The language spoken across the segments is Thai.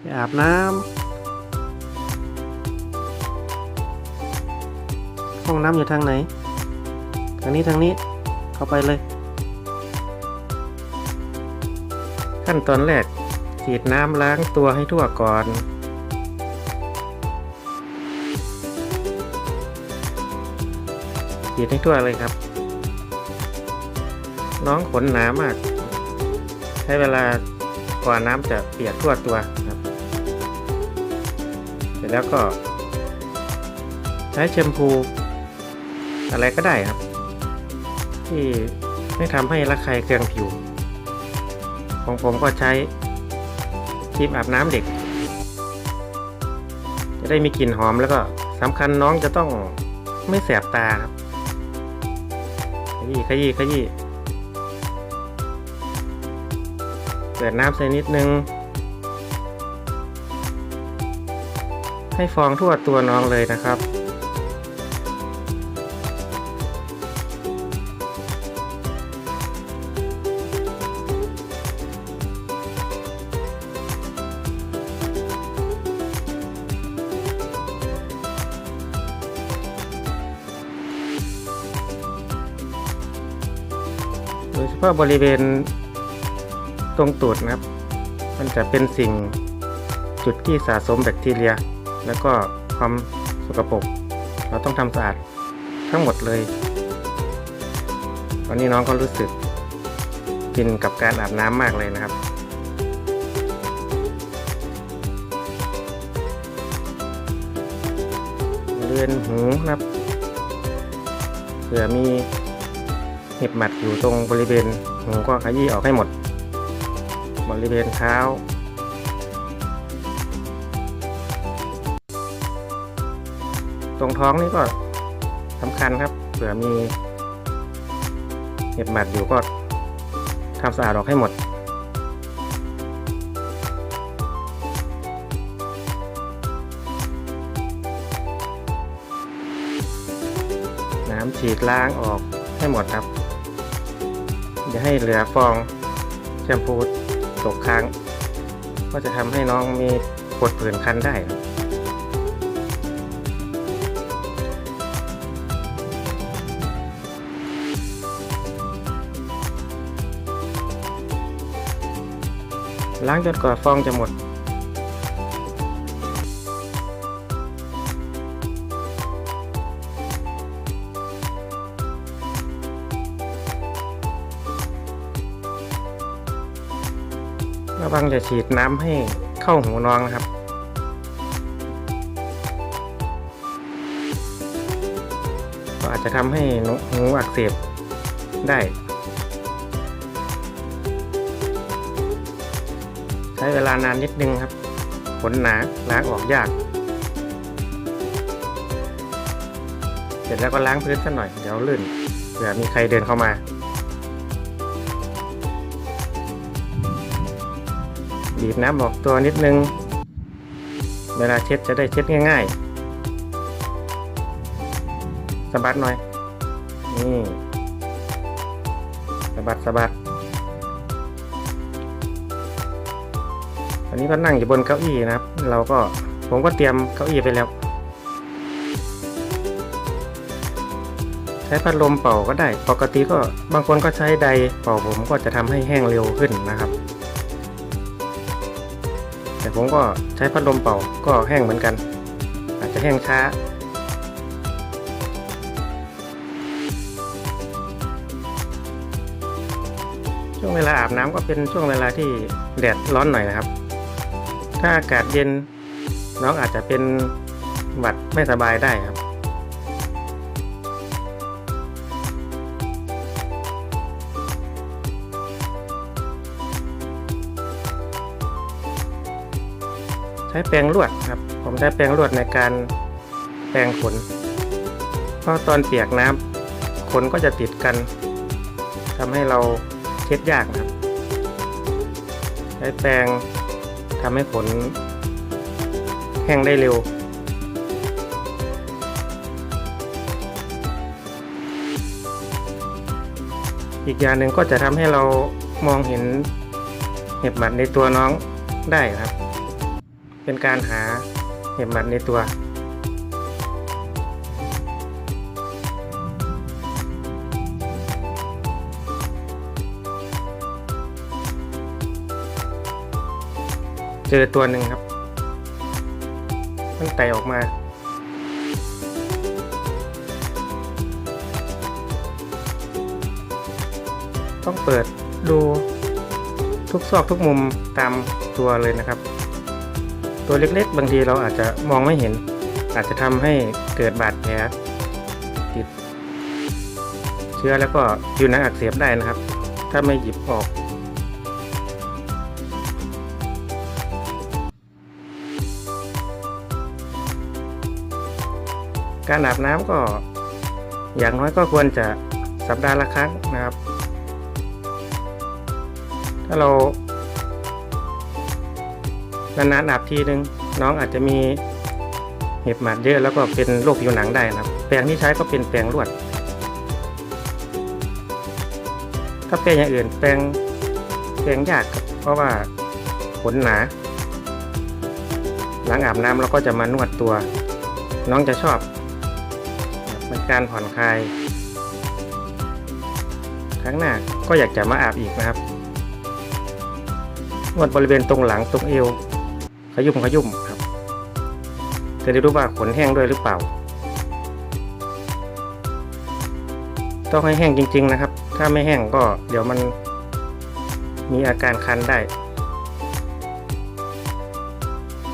ไปอาบน้ำห้องน้ำอยู่ทางไหน ทางนี้ทางนี้ เข้าไปเลย ขั้นตอนแรกฉีดน้ำล้างตัวให้ทั่วก่อนฉีดให้ทั่วเลยครับ น้องขนหนามาก ใช้เวลากว่าน้ำจะเปียกทั่วตัว เสร็จแล้วก็ ใช้แชมพูอะไรก็ได้ครับ ที่ไม่ทำให้ระคายเคืองผิว ของผมก็ใช้ครีมอาบน้ำเด็ก จะได้มีกลิ่นหอมแล้วก็สำคัญน้องจะต้องไม่แสบตาครับขยี้ขยี้ขยี้เปิดน้ำใส่นิดนึง ให้ฟองทั่วตัวน้องเลยนะครับโดยเฉพาะบริเวณตรงตูดนะครับ มันจะเป็นสิ่งจุดที่สะสมแบคทีเรีย แล้วก็ความสกปรกเราต้องทำสะอาดทั้งหมดเลย ตอนนี้น้องก็รู้สึกกินกับการอาบน้ำมากเลยนะครับเรือนหูนะครับเผื่อมีเห็บหมัดอยู่ตรงบริเวณหูก็ขยี้ออกให้หมด บริเวณเท้า ตรงท้องนี่ก็สำคัญครับเผื่อมีเห็บหมัดอยู่ก็ทำสะอาดออกให้หมด น้ำฉีดล้างออกให้หมดครับอย่าให้เหลือฟองแชมพูตกค้าง ก็จะทำให้น้องมีปวดผื่นคันได้ครับ ล้างจนกว่าฟองจะหมด ระวังจะฉีดน้ำให้เข้าหูน้องนะครับก็อาจจะทำให้หูอักเสบได้ ช้เวลานานนิดนึงครับ ขนหนาล้างออกยาก เสร็จแล้วก็ล้างพื้นสักหน่อยเดี๋ยวลื่นเผื่อมีใครเดินเข้ามา บีบน้ำออกตัวนิดนึง เวลาเช็ดจะได้เช็ดง่ายๆสะบัดหน่อยนี่สะบัดสะบัด อันนี้ก็นั่งอยู่บนเก้าอี้นะครับ เราก็ผมก็เตรียมเก้าอี้ไปแล้ว ใช้พัดลมเป่าก็ได้ ปกติก็บางคนก็ใช้ไดเป่าผมก็จะทำให้แห้งเร็วขึ้นนะครับ แต่ผมก็ใช้พัดลมเป่าก็แห้งเหมือนกัน อาจจะแห้งช้าช่วงเวลาอาบน้ำก็เป็นช่วงเวลาที่แดดร้อนหน่อยนะครับ ถ้าอากาศเย็นน้องอาจจะเป็นหวัดไม่สบายได้ครับ ใช้แปรงลวดครับ ผมใช้แปรงลวดในการแปรงขน เพราะตอนเปียกน้ำขนก็จะติดกันทำให้เราเช็ดยากครับ ใช้แปรง ทำให้ขนแห้งได้เร็ว อีกอย่างหนึ่งก็จะทำให้เรามองเห็นเห็บหมัดในตัวน้องได้ครับ เป็นการหาเห็บหมัดในตัว เจอตัวหนึ่งครับ มันไต่ออกมา ต้องเปิดดูทุกซอกทุกมุมตามตัวเลยนะครับ ตัวเล็กๆ บางทีเราอาจจะมองไม่เห็น อาจจะทำให้เกิดบาดแผลติด เชื้อแล้วก็ผิวหนังอักเสบได้นะครับ ถ้าไม่หยิบออก การอาบน้ำก็ อย่างน้อยก็ควรจะสัปดาห์ละครั้งนะครับ ถ้าเรานานๆอาบทีนึง น้องอาจจะมีเห็บหมัดเยอะแล้วก็เป็นโรคผิวหนังได้นะครับ แปรงที่ใช้ก็เป็นแปรงลวด ถ้าแปรงอย่างอื่นแปรงแปรงยากเพราะว่าขนหนา หลังอาบน้ำเราก็จะมานวดตัว น้องจะชอบ เป็นการผ่อนคลาย ครั้งหน้าก็อยากจะมาอาบอีกนะครับนวดบริเวณตรงหลังตรงเอว ขยุ่มขยุ่มครับจะได้รู้ว่าขนแห้งด้วยหรือเปล่า ต้องให้แห้งจริง ๆ นะครับ ถ้าไม่แห้งก็เดี๋ยวมันมีอาการคันได้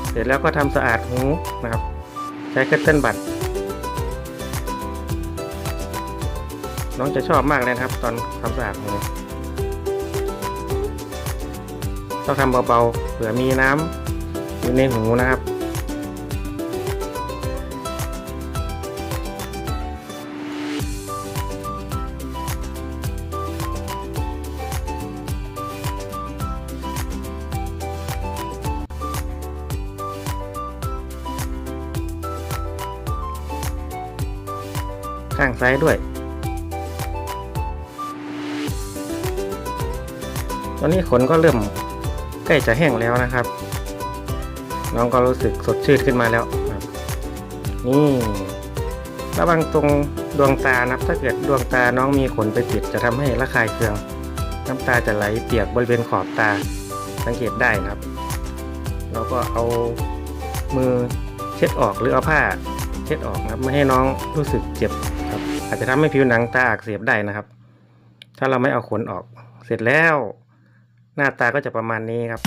เสร็จแล้วก็ทำสะอาดหูนะครับ ใช้เคตเติ้ลบัต น้องจะชอบมากเลยครับ ตอนทำสะอาดหูต้องทำเบาๆเผื่อมีน้ำอยู่ในหูนะครับข้างซ้ายด้วย อนนี้ขนก็เริ่มใกล้จะแห้งแล้วนะครับ น้องก็รู้สึกสดชื่นขึ้นมาแล้วนี่ระวังตรงดวงตานะครับ ถ้าเกิดดวงตาน้องมีขนไปติดจะทำให้ระคายเคือง น้ำตาจะไหลเปียกบริเวณขอบตาสังเกตได้นะครับ เราก็เอามือเช็ดออกหรือเอาผ้าเช็ดออกนะครับไม่ให้น้องรู้สึกเจ็บครับ อาจจะทำให้ผิวหนังตาอักเสบได้นะครับ ถ้าเราไม่เอาขนออกเสร็จแล้ว หน้าตาก็จะประมาณนี้ครับ